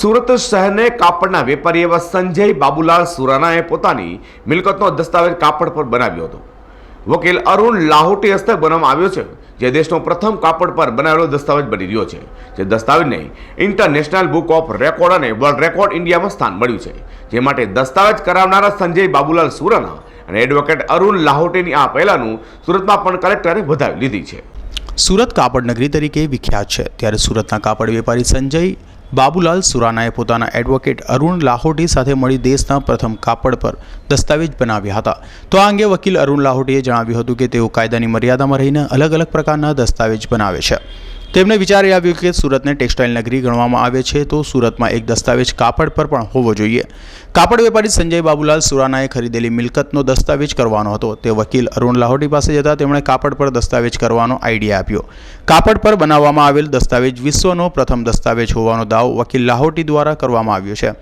સુરત શહેરને કાપડના વેપારી એવા સંજય બાબુલાલ સુરાનાએ પોતાની મિલકતનો દસ્તાવેજ કાપડ પર બનાવ્યો હતો. વકીલ અરુણ લાહોટી હસ્તે બનાવવામાં આવ્યો છે, જે દેશનો પ્રથમ કાપડ પર બનાવેલો દસ્તાવેજ બની રહ્યો છે, જે દસ્તાવેજને ઇન્ટરનેશનલ બુક ઓફ રેકોર્ડ અને વર્લ્ડ રેકોર્ડ ઇન્ડિયામાં સ્થાન મળ્યું છે. જે માટે દસ્તાવેજ કરાવનારા સંજય બાબુલાલ સુરાના અને એડવોકેટ અરુણ લાહોટીની આ પહેલાંનું સુરતમાં પણ કલેક્ટરે વધાવી લીધી છે. સુરત કાપડ નગરી તરીકે વિખ્યાત છે. ત્યારે સુરતના કાપડ વેપારી સંજય બાબુલાલ સુરાનાએ પોતાના એડવોકેટ અરુણ લાહોટી સાથે મળી દેશના પ્રથમ કાપડ પર દસ્તાવેજ બનાવ્યા હતા. તો આ અંગે વકીલ અરુણ લાહોટીએ જણાવ્યું હતું કે તેઓ કાયદાની મર્યાદામાં રહીને અલગ અલગ પ્રકારના દસ્તાવેજ બનાવે છે. તેમને વિચારી આવ્યું કે સુરતને ટેક્સટાઇલ નગરી ગણવામાં આવે છે, તો સુરતમાં એક દસ્તાવેજ કાપડ પર પણ હોવો જોઈએ. કાપડ વેપારી સંજય બાબુલાલ સુરાનાએ ખરીદેલી મિલકતનો દસ્તાવેજ કરવાનો હતો. તે વકીલ અરુણ લાહોટી પાસે જતા તેમણે કાપડ પર દસ્તાવેજ કરવાનો આઈડિયા આપ્યો. કાપડ પર બનાવવામાં આવેલ દસ્તાવેજ વિશ્વનો પ્રથમ દસ્તાવેજ હોવાનો દાવો વકીલ લાહોટી દ્વારા કરવામાં આવ્યો છે.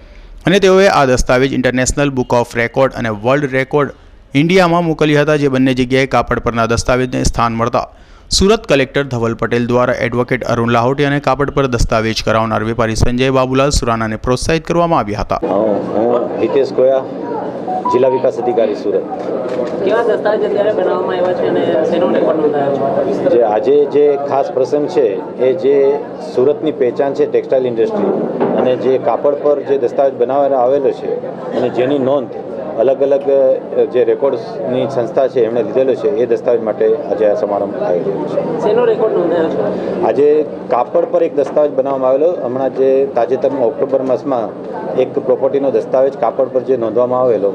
અને તેઓએ આ દસ્તાવેજ ઇન્ટરનેશનલ બુક ઓફ રેકોર્ડ અને વર્લ્ડ રેકોર્ડ ઇન્ડિયામાં મોકલ્યા હતા, જે બંને જગ્યાએ કાપડ પરના દસ્તાવેજને સ્થાન મળતા સુરત કલેક્ટર ધવલ પટેલ દ્વારા એડવોકેટ અરુણ લાહોટી અને કાપડ પર દસ્તાવેજ કરાવનાર વેપારી સંજય બાબુલાલ સુરાનાને પ્રોત્સાહિત કરવામાં આવ્યા હતા. હિતેશ ગોયા જિલ્લા વિકાસ અધિકારી સુરત. કેવા દસ્તાવેજ અત્યારે બનાવવામાં આવ્યા છે અને શેનો રેકોર્ડ નોંધાયો છે? જે આજે જે ખાસ પ્રસંગ છે એ જે સુરતની પહેચાન છે ટેક્સટાઇલ ઇન્ડસ્ટ્રી અને જે કાપડ પર જે દસ્તાવેજ બનાવવામાં આવેલો છે અને જેની નોંધ અલગ અલગ જે રેકોર્ડ્સની સંસ્થા છે એમણે લીધેલો છે એ દસ્તાવેજ માટે આજે આ સમારંભ થઈ નોંધાયો છે? આજે કાપડ પર એક દસ્તાવેજ બનાવવામાં આવેલો. હમણાં જે તાજેતરમાં ઓક્ટોબર માસમાં એક પ્રોપર્ટીનો દસ્તાવેજ કાપડ પર જે નોંધવામાં આવેલો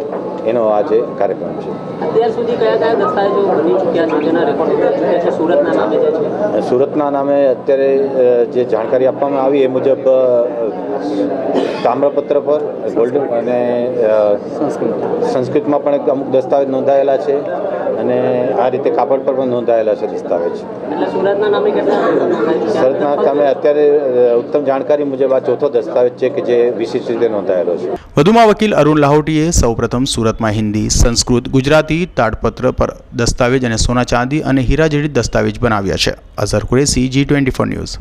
એનો આજે કાર્યક્રમ છે. અત્યાર સુધી કયા કયા દસ્તાવેજો બની ચૂક્યા છે જેના રેકોર્ડ થઈ છે સુરતના નામે જે છે? સુરતના નામે અત્યારે જે જાણકારી આપવામાં આવી એ મુજબ તામ્રપત્ર પર ગોલ્ડ અને સંસ્કૃતમાં પણ એક અમુક દસ્તાવેજ નોંધાયેલા છે. અને આ રીતે કાપડ પર પણ નોંધાયેલા છે દસ્તાવેજ. સુરતના તમે અત્યારે ઉત્તમ જાણકારી મુજબ આ ચોથો દસ્તાવેજ છે કે જે વિશિષ્ટ રીતે નોંધાયેલો છે. વધુમાં વકીલ અરુણ લાહોટીએ સૌપ્રથમ સુરતમાં હિન્દી સંસ્કૃત ગુજરાતી તાડપત્ર પર દસ્તાવેજ અને સોના ચાંદી અને હીરા જેવી દસ્તાવેજ બનાવ્યા છે. Azhar Qureshi Zee twenty four news